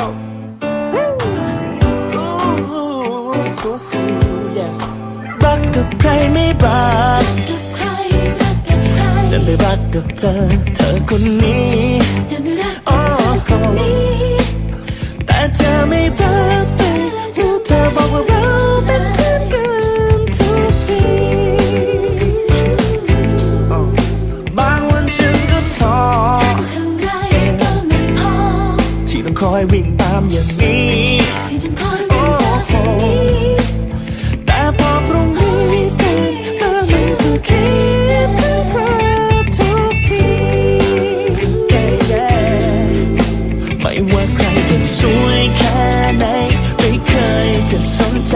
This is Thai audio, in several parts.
go. Woo. Ooh, ooh, ooh, yeah. รักกับใครไม่รักแต่ไม่รักกับเธอ เธอคนนี้แต่เธอไม่รักเธอเธอบอกว่า องคอยวิ่งตามอย่างนี้ที่ต้องคอยวิ่งตามอย่างนี้แต่พอพรุ่งนี้เสร็จเธอมันก็คิดถึงเธอทุกที ไม่ว่าใครจะสวยแค่ไหน ไม่เคยจะสนใจ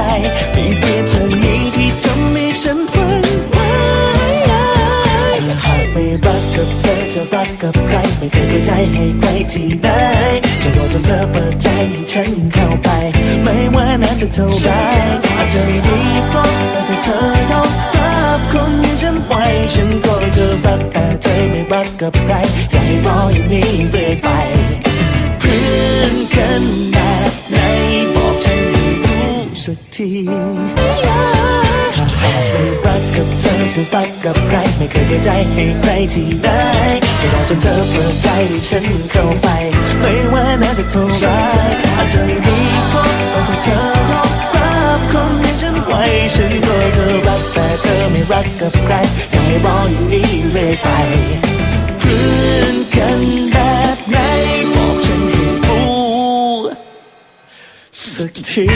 มีเพียงเธอนี้ที่ทำให้ฉัน รักกับใคร ไม่เคยเปิดใจให้ใครที่ไหนจะรอจนเธอเปิดใจให้ฉันเข้าไป ไม่ว่านานจะเท่าไรอาจจะไม่ดีพร้อมแต่ถ้าเธอยอมรับคนอย่างฉันไว้ฉันก็จะรักแต่เธอไม่รักกับใครอย่าให้รออย่างนี้เรื่อยไปเพื่อนกันแบบไหนบอกฉันให้รู้สักที เธอจะรักกับใครไม่เคยเปิดใจให้ใครที่ไหนจะรอจนเธอเปิดใจให้ฉันเข้าไป ไม่ว่านานจะเท่าไรอาจจะไม่มีคนแต่ถ้าเธอยอมรับคนอย่างฉันไว้ฉันก็จะรักแต่เธอไม่รักกับใครอย่าให้รออยู่นี้เรื่อยไปเพื่อนกันแบบไหนบอกฉันให้รู้สักที